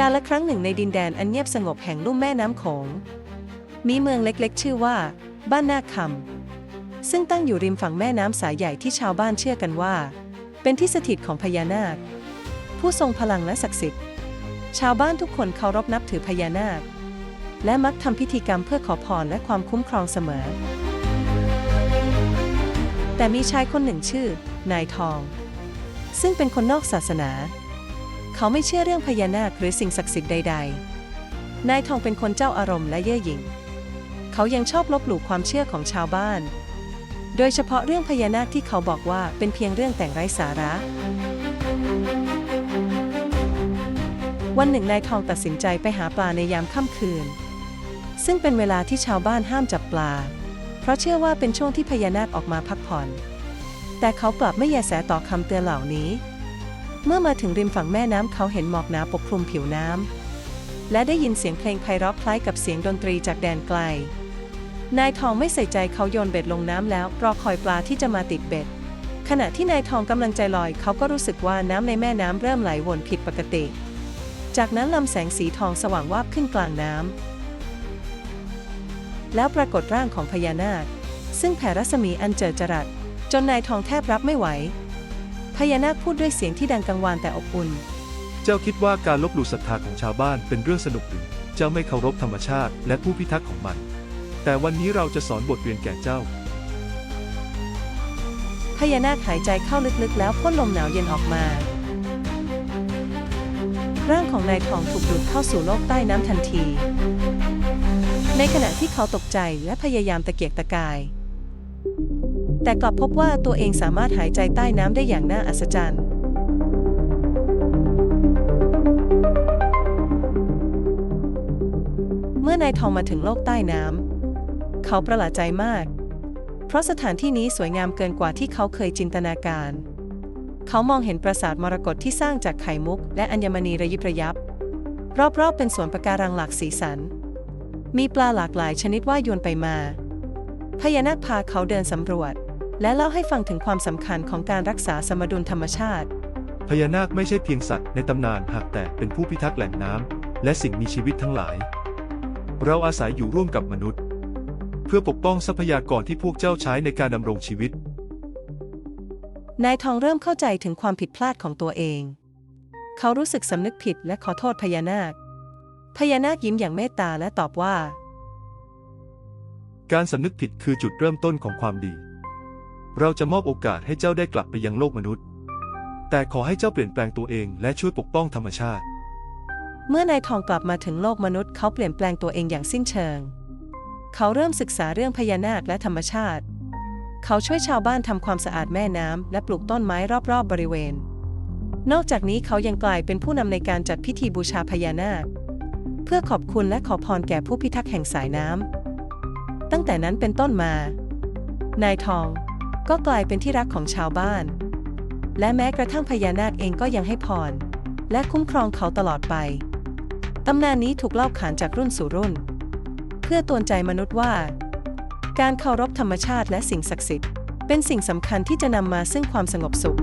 การละครั้งหนึ่งในดินแดนอันเงียบสงบแห่งลุ่มแม่น้ำโขง มีเมืองเล็กๆ ชื่อว่า บ้านนาคำซึ่งตั้งอยู่ริมฝั่งแม่น้ำสายใหญ่ที่ชาวบ้านเชื่อกันว่า เป็นที่สถิตของพญานาค ผู้ทรงพลังและศักดิ์สิทธิ์ ชาวบ้านทุกคนเคารพนับถือพญานาค และมักทำพิธีกรรมเพื่อขอพรและความคุ้มครองเสมอ แต่มีชายคนหนึ่งชื่อนายทอง ซึ่งเป็นคนนอกศาสนา เขาไม่เชื่อเรื่องพญานาคหรือสิ่งศักดิ์สิทธิ์ใด ๆ นายทองเป็นคนเจ้าอารมณ์และเย่อหยิ่ง เขายังชอบลบหลู่ความเชื่อของชาวบ้าน โดยเฉพาะเรื่องพญานาคที่เขาบอกว่าเป็นเพียงเรื่องแต่งไร้สาระ วันหนึ่งนายทองตัดสินใจไปหาปลาในยามค่ำคืน ซึ่งเป็นเวลาที่ชาวบ้านห้ามจับปลา เพราะเชื่อว่าเป็นช่วงที่พญานาคออกมาพักผ่อน แต่เขากลับไม่แยแสต่อคำเตือนเหล่านี้ เมื่อมาถึงริมฝั่งแม่น้ำเขาเห็นหมอกหนาปกคลุมผิวน้ำและได้ยินเสียงเพลงไพเราะคล้ายกับเสียงดนตรีจากแดนไกล นายทองไม่ใส่ใจเขาโยนเบ็ดลงน้ำแล้วรอคอยปลาที่จะมาติดเบ็ด ขณะที่นายทองกำลังใจลอย เขาก็รู้สึกว่าน้ำในแม่น้ำเริ่มไหลวนผิดปกติ จากนั้นลำแสงสีทองสว่างวาบขึ้นกลางน้ำแล้วปรากฏร่างของพญานาค ซึ่งแผ่รัศมีอันเจิดจรัสจนนายทองแทบรับไม่ไหว พญานาคพูดด้วยเสียงที่ดังกังวานแต่อบอุ่น เจ้าคิดว่าการลบหลู่ศรัทธาของชาวบ้านเป็นเรื่องสนุกหรือ เจ้าไม่เคารพธรรมชาติและผู้พิทักษ์ของมัน แต่วันนี้เราจะสอนบทเรียนแก่เจ้า พญานาคหายใจเข้าลึกๆ แล้วพ่นลมหนาวเย็นออกมา ร่างของนายทองถูกดูดเข้าสู่โลกใต้น้ำทันที ในขณะที่เขาตกใจและพยายามตะเกียกตะกาย แต่กลับพบว่าตัวเองสามารถหายใจใต้น้ำได้อย่างน่าอัศจรรย์ เมื่อนายทองมาถึงโลกใต้น้ำ เขาประหลาดใจมาก เพราะสถานที่นี้สวยงามเกินกว่าที่เขาเคยจินตนาการ เขามองเห็นปราสาทมรกตที่สร้างจากไข่มุก และอัญมณีระยิบระยับ รอบๆ เป็นสวนปะการังหลากสีสัน มีปลาหลากหลายชนิดว่ายโยวนไปมาพญานาคพาเขาเดินสำรวจ และเล่าให้ฟังถึงความสำคัญของการรักษาสมดุลธรรมชาติ พญานาคไม่ใช่เพียงสัตว์ในตำนานหากแต่เป็นผู้พิทักษ์แหล่งน้ำและสิ่งมีชีวิตทั้งหลาย เราอาศัยอยู่ร่วมกับมนุษย์ เพื่อปกป้องทรัพยากรที่พวกเจ้าใช้ในการดำรงชีวิต นายทองเริ่มเข้าใจถึงความผิดพลาดของตัวเอง เขารู้สึกสำนึกผิดและขอโทษพญานาค พญานาคยิ้มอย่างเมตตาและตอบว่า การสำนึกผิดคือจุดเริ่มต้นของความดี เราจะมอบโอกาสให้เจ้าได้กลับไปยังโลกมนุษย์ แต่ขอให้เจ้าเปลี่ยนแปลงตัวเองและช่วยปกป้องธรรมชาติ เมื่อนายทองกลับมาถึงโลกมนุษย์เขาเปลี่ยนแปลงตัวเองอย่างสิ้นเชิง เขาเริ่มศึกษาเรื่องพญานาคและธรรมชาติ เขาช่วยชาวบ้านทำความสะอาดแม่น้ำและปลูกต้นไม้รอบๆบบริเวณ นอกจากนี้เขายังกลายเป็นผู้นำในการจัดพิธีบูชาพญานาค เพื่อขอบคุณและขอพรแก่ผู้พิทักษ์แห่งสายน้ำตั้งแต่นั้นเป็นต้นมา นายทอง ก็กลายเป็นที่รักของชาวบ้าน และแม้กระทั่งพญานาคเองก็ยังให้พร และคุ้มครองเขาตลอดไป ตำนานนี้ถูกเล่าขานจากรุ่นสู่รุ่น เพื่อตวนใจมนุษย์ว่า การเคารพธรรมชาติและสิ่งศักดิ์สิทธิ์ เป็นสิ่งสำคัญที่จะนำมาซึ่งความสงบสุข